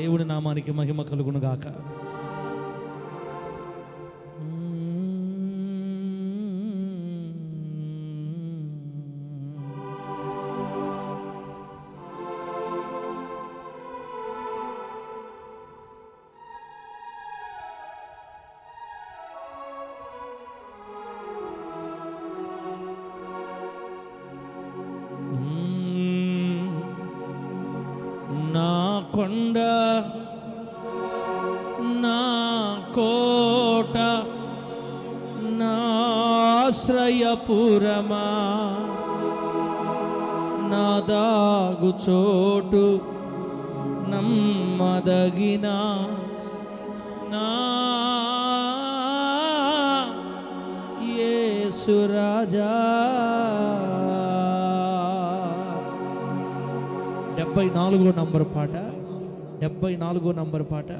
దేవుడి నామానికి మహిమ కలుగును రాజా. డెబ్బై నాలుగో నంబర్ పాట. డెబ్బై నాలుగో నంబర్ పాట.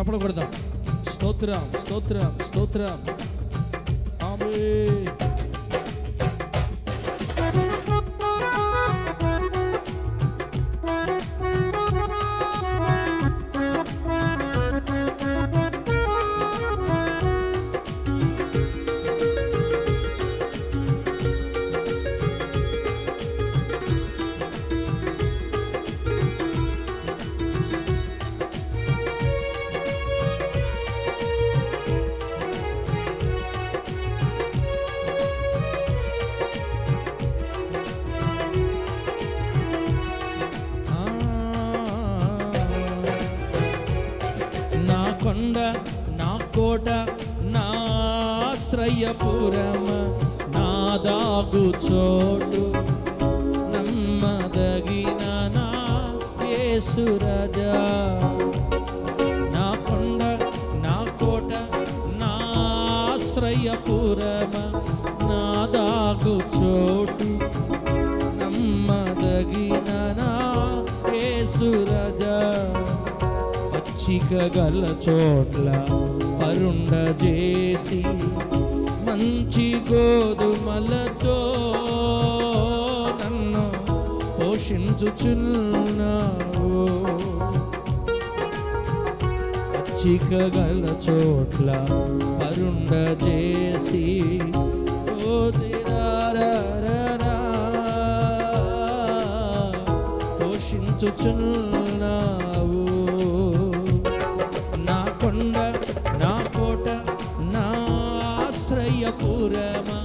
చప్పడ కొడదాం. స్తోత్రం స్తోత్రం స్తోత్రం. ఆమె ఆశ్రయపురమ నాదాగు చోటు నమ్మదగిన నా యేసురాజా నా కొండ నా కోట నా ఆశ్రయపురమ నా చోటు నమ్మదగిన నా యేసురాజా పచ్చిక గల చోట్ల అరుండ చేసి గోధుమలతో నన్ను పోషించుచున్నావు. చిక్కగల చోట్ల అరుండ చేసి ఓ దిరారారా పోషించుచున్నావు. ఆశ్రయపురమ నా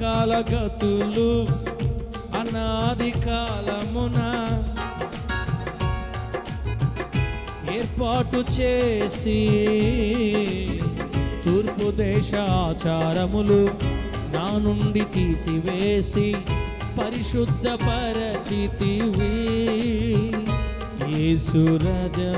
కాలగతులు అనాది కాలమున ఏర్పాటు చేసి ఆచారములు నా నుండి తీసివేసి పరిశుద్ధ పరచితివి యేసురజా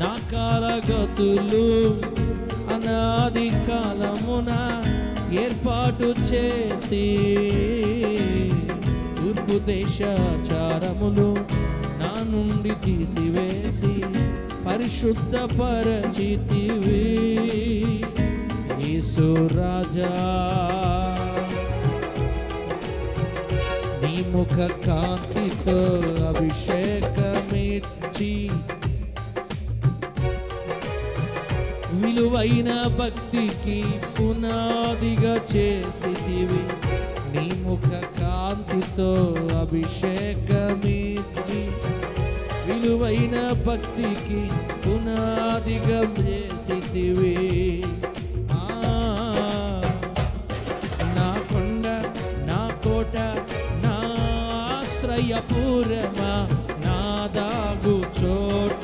నా కాలగతులు అనాది కాలమున ఏర్పాటు చేసి తూర్పు దేశాచారములు నా నుండి తీసివేసి పరిశుద్ధ పరచితివి యేసు రాజా నీ ముఖ కాంతితో అభిషేకమిచ్చి విలువైన భక్తికి పునాదిగా చేసితివి. నీ ముఖ కాంతితో అభిషేకమిచ్చి విలువైన భక్తికి పునాదిగా చేసితివి. ఆ, నా కొండ నా కోట నా ఆశ్రయపురమా నా దాగు చోట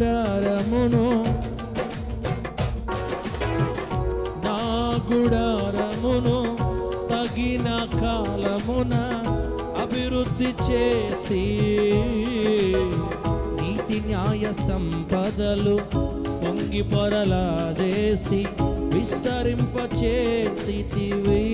గుడారమును. నా గుడారమును తగిన కాలమున అభివృద్ధి చేసి నీతి న్యాయ సంపదలు పొంగి పొరలా చేసి విస్తరింప చేసితివి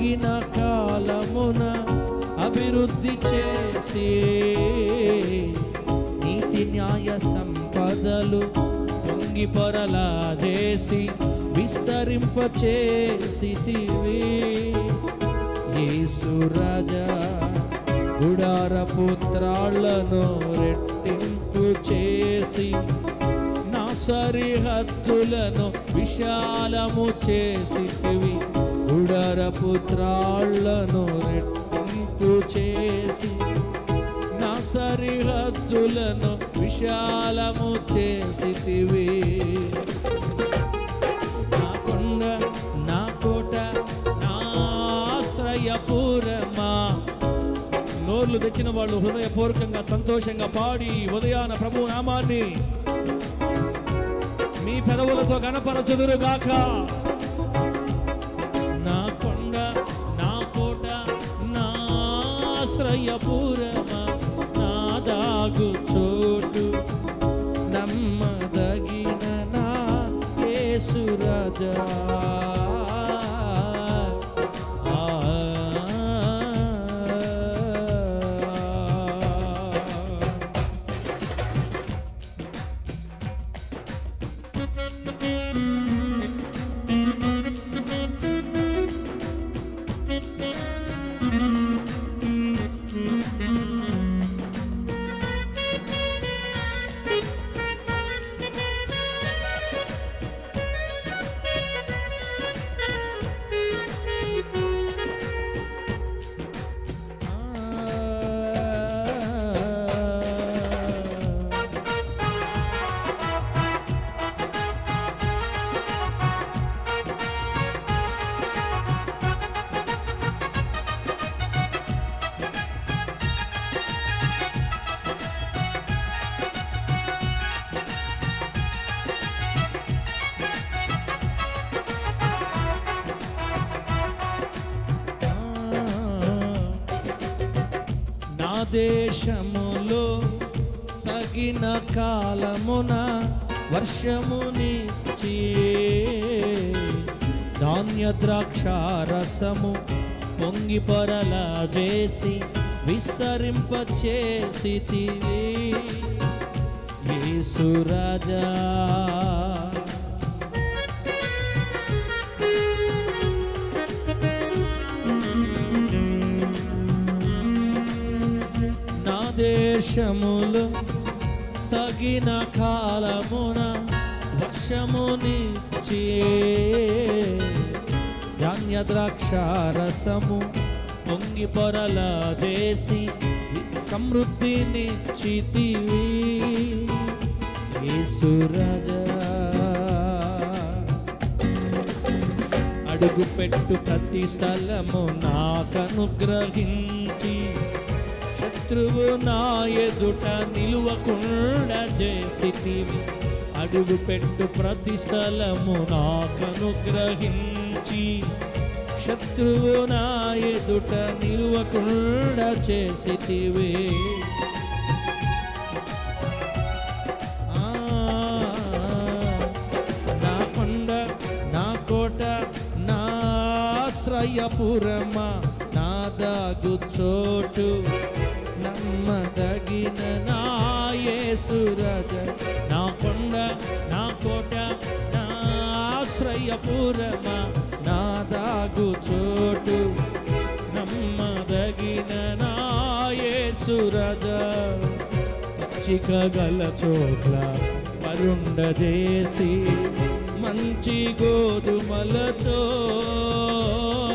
తగిన కాలమున అభివృద్ధి చేసి నీతి న్యాయ సంపదలు పొంగి పొరలా చేసి విస్తరింప చేసితివి యేసురాజా గుడార పుత్రాళ్ళను రెట్టింపు చేసి నా సరిహద్దులను విశాలము చేసివి గుడార పుత్రాళ్ళను రెట్టింపు చేసి నా సరిహద్దులను విశాలము చేసితివి. నా కొండ నా కోట నా ఆశ్రయపురమా? నోర్లు తెచ్చిన వాళ్ళు హృదయపూర్వకంగా సంతోషంగా పాడి ఉదయాన ప్రభు నామాన్ని మీ పెదవులతో గణపరచుదురుగాక ఆశ్రయపురమా నాదాగు చోటు నమ్మదగిన నా యేసురాజా దేశములో తగిన కాలమున వర్షమునిచ్చి ధాన్య ద్రాక్షారసము పొంగి పొరల చేసి విస్తరింప చేసితివి యేసురాజా దేశములు తగిన కాలమున వర్షమునిచ్చి ధాన్య ద్రాక్షారసము పొంగి పొరల చేసి సమృద్ధిని చితివి అడుగు పెట్టు ప్రతి స్థలము నాకనుగ్రహించ శత్రువు నా ఎదుట నిలువకుండా చేసితివి అడుగు పెట్టు ప్రతి స్థలము నాకనుగ్రహించి శత్రువు నా ఎదుట నిలువకుండా చేసితివి ఆ, నా కొండ నా కోట నా ఆశ్రయపురమా నా దాగు చోటు. నమ్మదగిన నా యేసురాజ నా కొండ నా కోట నా ఆశ్రయపురమా నా దాగు చోటు. నమ్మదగిన నా యేసురాజ చిక గల చోట్ల పరుండజేసి మంచి గోధుమలతో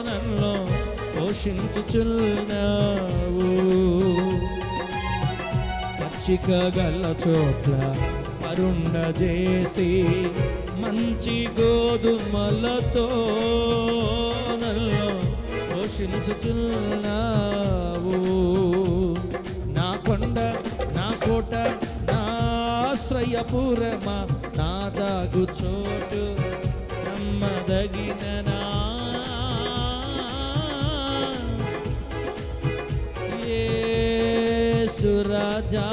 నన్ను పోషించుచున్నావు. పచ్చిక గల చోట్ల చేసి మంచి గోధుమలతో పోషించుచున్నావు. నా కొండ నా కోట నా ఆశ్రయపురమా నా దాగు చోటు నమ్మదగిన నా. సురా యేసురాజా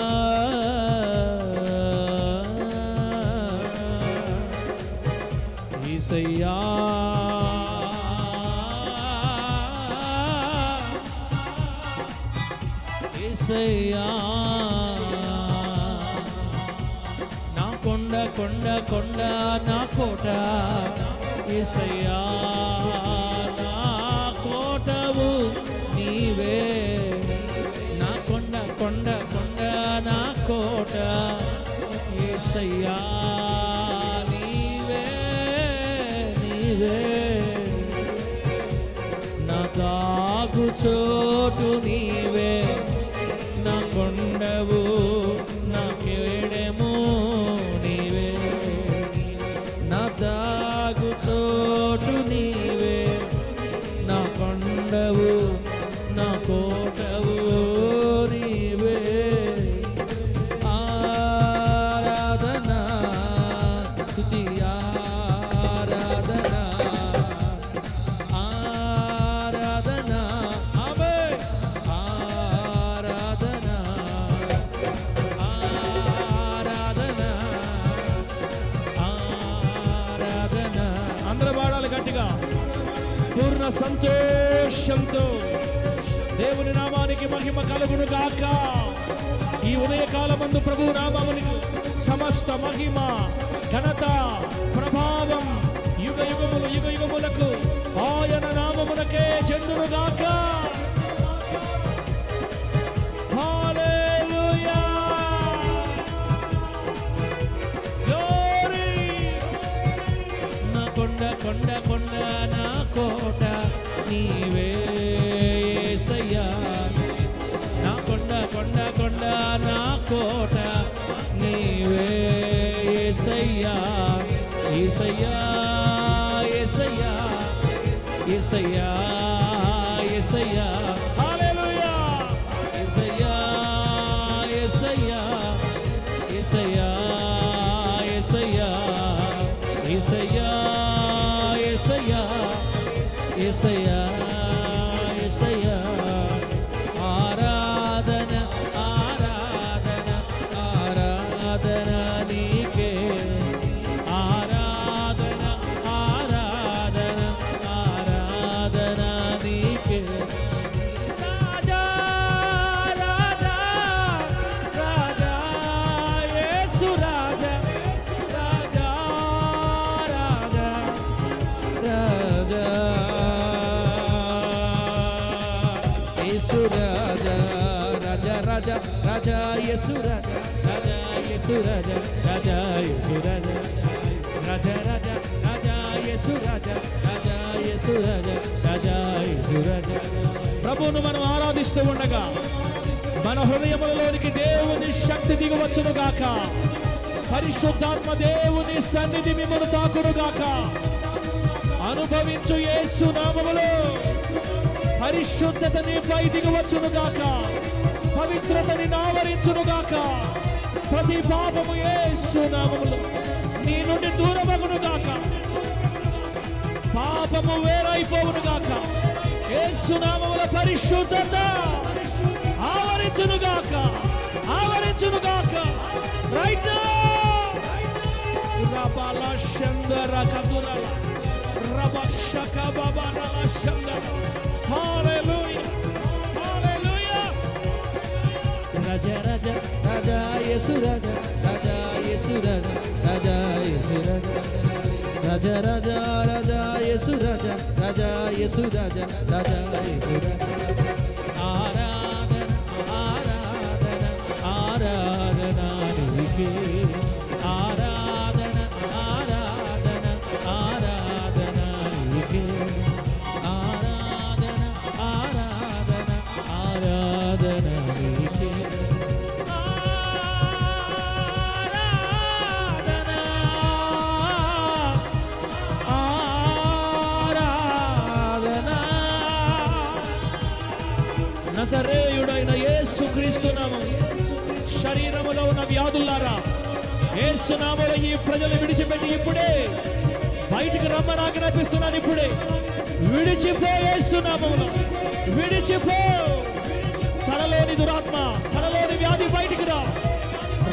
ఈసయ్యా ఏసయ్యా. నా కొండ కొండ కొండ నా కోట. ఈసయ్యా నాకు చోటుని గాక ఈ ఉదయకాలమందు ప్రభు నామమునికి సమస్త మహిమ ఘనత ప్రభావం యుగ యుగములు యుగ యుగములకు ఆయన నామమునకే చెందును గాక say, yeah. దేవుని సన్నిధి మిమ్మను తాకుడుగాక అనుభవించు యేసు నామములో. పరిశుద్ధత నీపై దిగవచ్చునుగాక పవిత్రతని నావరించునుగాక. ప్రతి పాపము యేసు నామములో. నీ నుండి దూరమగునుగాక. పాపము వేరైపోవునుగాక. యేసు నామముల పరిశుద్ధత ఆవరించునుగాక. ఆవరించునుగాక. Right Shandara Kadura Rabashaka Baba Rama Shandara Hallelujah Hallelujah Raja Raja Raja Yesu Raja Raja Yesu Raja Raja Yesu Raja Raja Raja Raja Yesu Raja Raja Yesu Raja Raja Yesu Raja ప్రజలు విడిచిపెట్టి ఇప్పుడే బయటికి రమ్మని ఆజ్ఞాపిస్తున్నాను ఇప్పుడే. విడిచిపో యేసు విడిచిపో. తనలోని దురాత్మ తనలోని వ్యాధి బయటికి రా.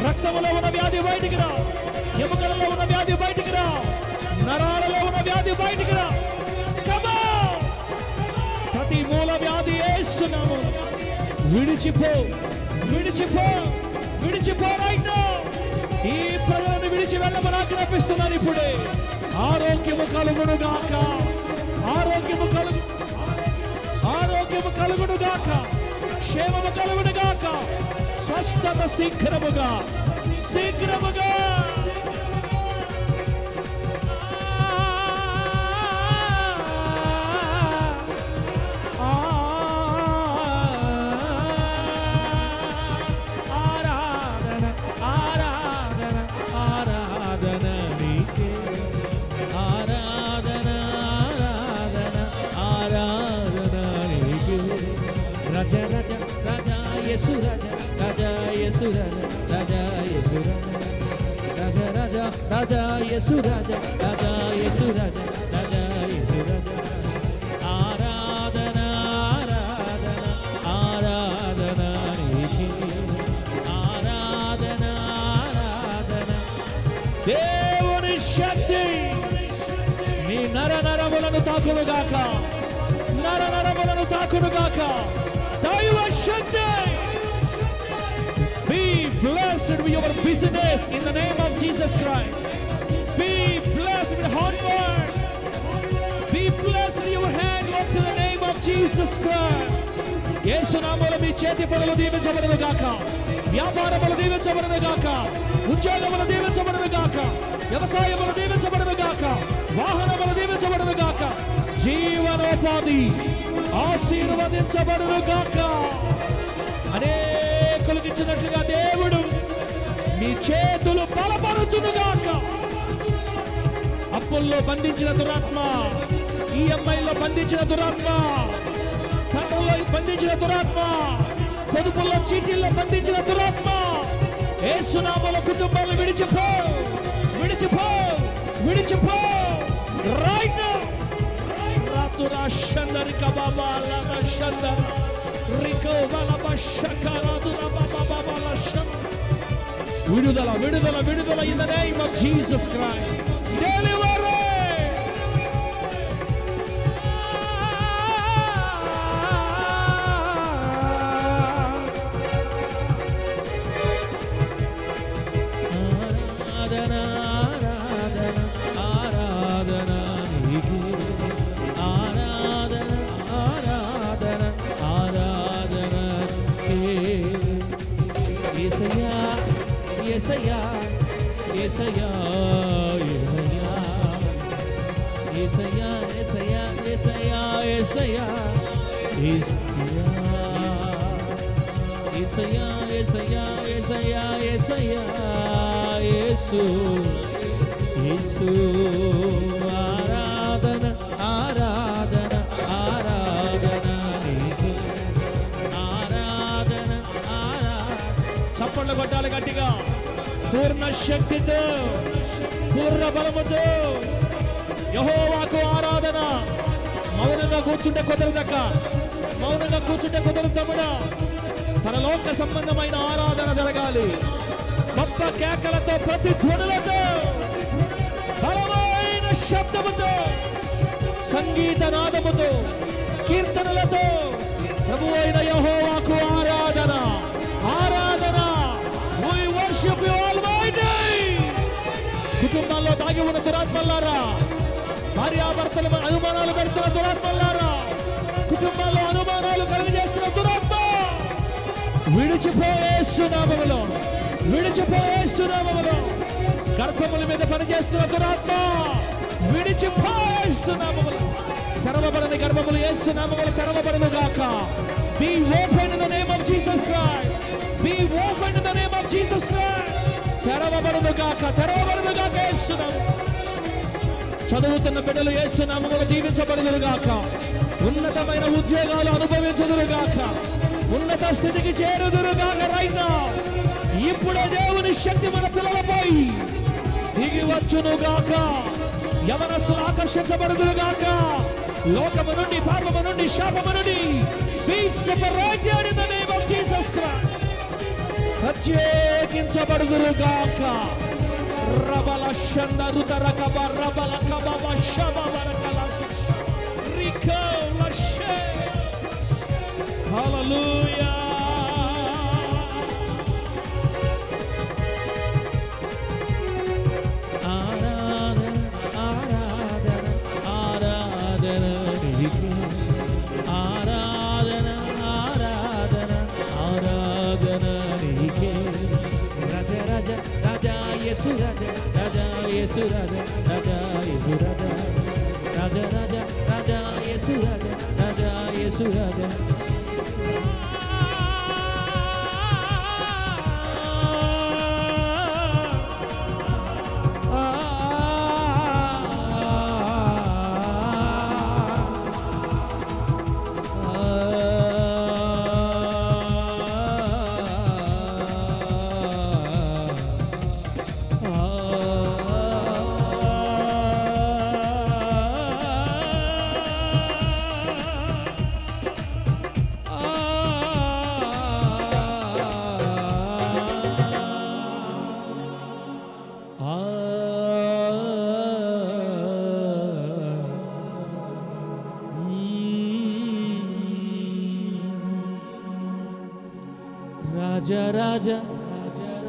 రక్తములో ఉన్న వ్యాధి బయటికి రా. ఎముకలలో ఉన్న వ్యాధి బయటికి రా. నరాలలో ఉన్న వ్యాధి బయటికి రా. ప్రతి మూల వ్యాధి వేస్తున్నాము విడిచిపో విడిచిపో విడిచిపో రైట్ ఈ ప్రజల విడిచి వెళ్ళమని ఆజ్ఞాపిస్తున్నాను ఇప్పుడే. ఆరోగ్యము కలుగుడు గాక ఆరోగ్యము కలుగు ఆరోగ్యము కలుగుడు గాక క్షేమము కలుగును గాక స్వస్థత శీఘ్రముగా శీఘ్రముగా. యేసురాజా రాజా యేసురాజా రాజా రాజా రాజా యేసురాజా రాజా యేసురాజా రాజా యేసురాజా. ఆరాధన ఆరాధన ఆరాధన నీకే. ఆరాధన ఆరాధన. తాకును గాక నర నరములను తాకును గాక దైవ శక్తి blessed with your business in the name of Jesus Christ. Be blessed with hard work. Be blessed with your hand works in the name of Jesus Christ. యేసునామములో మీ చేతి పనులు దీవించబడను గాక వ్యాపారములు దీవించబడను గాక ఉద్యోగములు దీవించబడను గాక వ్యవసాయములు దీవించబడను గాక వాహనములు దీవించబడను గాక జీవనోపాధి ఆశీర్వదించబడును గాక అనేకులకు ఇచ్చినట్లుగా దేవుడు మీ చేతులు బలపరుచును గాక అప్పుల్లో బంధించిన దురాత్మ ఈఎంఐలో బంధించిన దురాత్మ తండ్రిలో బంధించిన దురాత్మ పొదుపుల్లో చీటీల్లో బంధించిన దురాత్మ. ఏ సునామల కుటుంబాలు విడిచిపో విడిచిపో విడిచిపో. రైట్ రాతురా షందరి కబాబా లమ రికో బలబ షకరాదుర బాబా బాబా లషం విడుదల విడుదల విడుదల in the name of Jesus Christ మౌనంగా కూర్చుంటే కుదరదక్క మౌనంగా కూర్చుంటే కుదరదు తమ్ముడా. పరలోక సంబంధమైన ఆరాధన జరగాలి. గొప్ప కేకలతో ప్రతి ధ్వనులతో బలమైన శబ్దముతో సంగీత నాదముతో కీర్తనలతో ప్రభు అయిన యహోవాకు ఆరాధన ఆరాధన. కుటుంబాల్లో దాగి ఉన్న దురాత్మల్లారా భార్యాభర్తల అనుమానాలు పెడుతున్న దురాత్మల్లారా? కుటుంబాల్లో అనుమానాలు కలుగజేస్తున్న దురాత్మ! విడిచిపోయే సునామములో విడిచిపోయే సునామములో గర్భముల మీద పనిచేస్తున్న దురాత్మ! విడిచిపోయే సునామములో తెరవబడని గర్భములు ఏ సునామములు తెరవబడను గాక! Be open in the name of Jesus Christ be open in the name of Jesus Christ తెరవబడను గాక తెరవబడను గాక యేసునామం చదువుతున్న బిడ్డలు యేసునామములు దీవించబడుదురు గాక. ఉన్నతమైన ఉద్యోగాలు అనుభవించదురు గాక. ఉన్నత స్థితికి చేరుదురు గాక రైట్ ఇప్పుడే దేవుని శక్తి మన పిల్లలపై దిగి వచ్చును గాక. యవనస్తులు ఆకర్షించబడుదురు గాక. లోకము నుండి పాపము నుండి శాపము నుండి గాక. Separated in the name of Jesus Christ ప్రత్యేకించబడుదురు గాక రబల యేసు రజ రజ యేసు రజ రజ రజ రజ యేసు రజ రజ యేసు రజ రాజా రాజా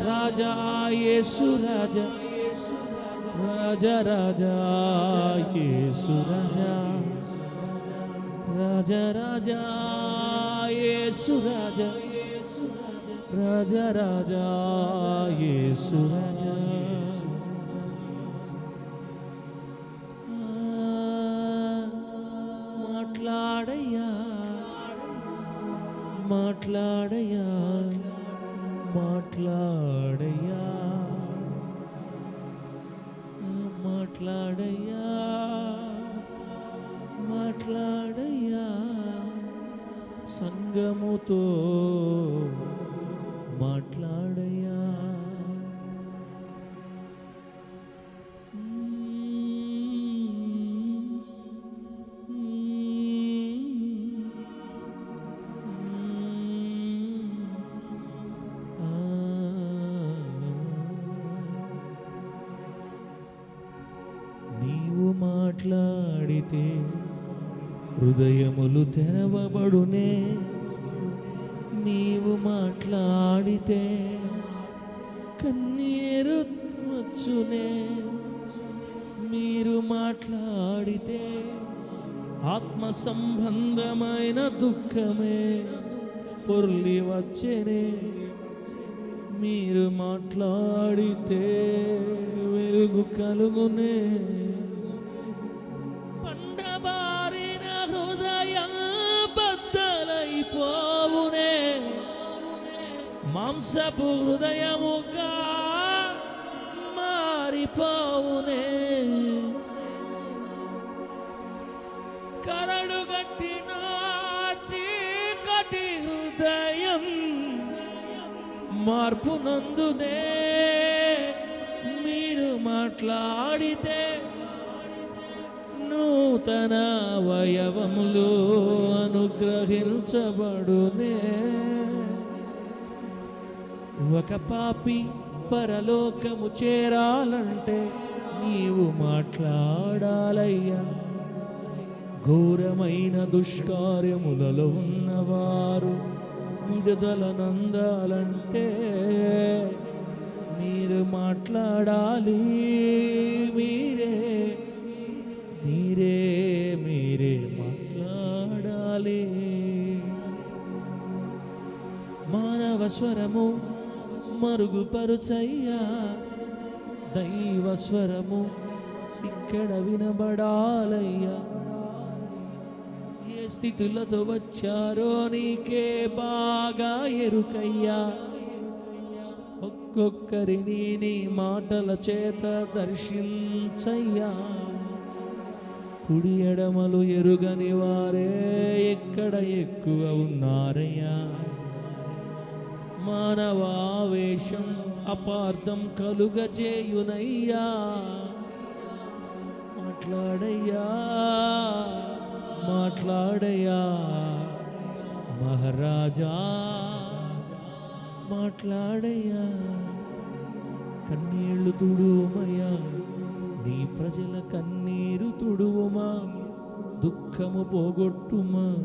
రాజా యేసు రాజా రాజా రాజా యేసు రాజా రాజా రాజా యేసు రాజా రాజా రాజా యేసు రాజా సంగముతో మాట్లాడయా? సంబంధమైన దుఃఖమే పొర్లి వచ్చేనే. మీరు మాట్లాడితే వెలుగు కలుగునే. పండబారిన హృదయం బద్దలైపోవునే మాంసపు హృదయముగా మారిపోవునే. కరణ మార్పు నందునే మీరు మాట్లాడితే నూతన అవయవములు అనుగ్రహించబడునే. ఒక పాపి పరలోకము చేరాలంటే నీవు మాట్లాడాలయ్యా. ఘోరమైన దుష్కార్యములలో ఉన్నవారు విడుదల నందాలంటే మీరు మాట్లాడాలి మీరే మీరే మీరే మాట్లాడాలి. మానవ స్వరము మరుగుపరుచయ్యా దైవ స్వరము ఇక్కడ వినబడాలయ్యా. స్థితులతో వచ్చారో నీకే బాగా ఎరుకయ్యా. ఒక్కొక్కరిని నీ మాటల చేత దర్శించయ్యా. కుడి ఎడమలు ఎరుగని వారే ఎక్కడ ఎక్కువ ఉన్నారయ్యా. మానవావేశం అపార్థం కలుగ చేయునయ్యా మాట్లాడయ్యా. మాట్లాడయా మహారాజా మాట్లాడయ్యా కన్నీళ్ళు తుడువమయ్యా నీ ప్రజల కన్నీరు తుడువుమా? దుఃఖము పోగొట్టుమా?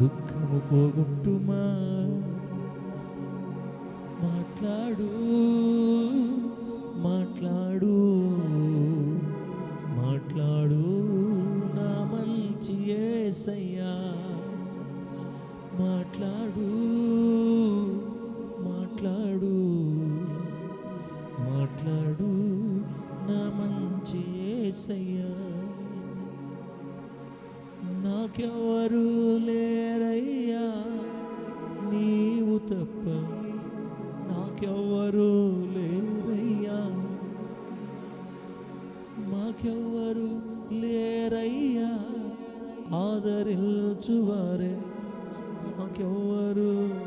దుఃఖము పోగొట్టుమా? మాట్లాడు మాట్లాడు. ఏసయ్యా మాట్లాడు మాట్లాడు మాట్లాడు నా మంచి ఏసయ్యా. నాకెవరు లేరయ్యా నీవు తప్ప నాకెవ్వరు లేరయ్యా. మాకెవ్వరు లేరయ్యా ఆదరించువారే. మాకెవ్వరు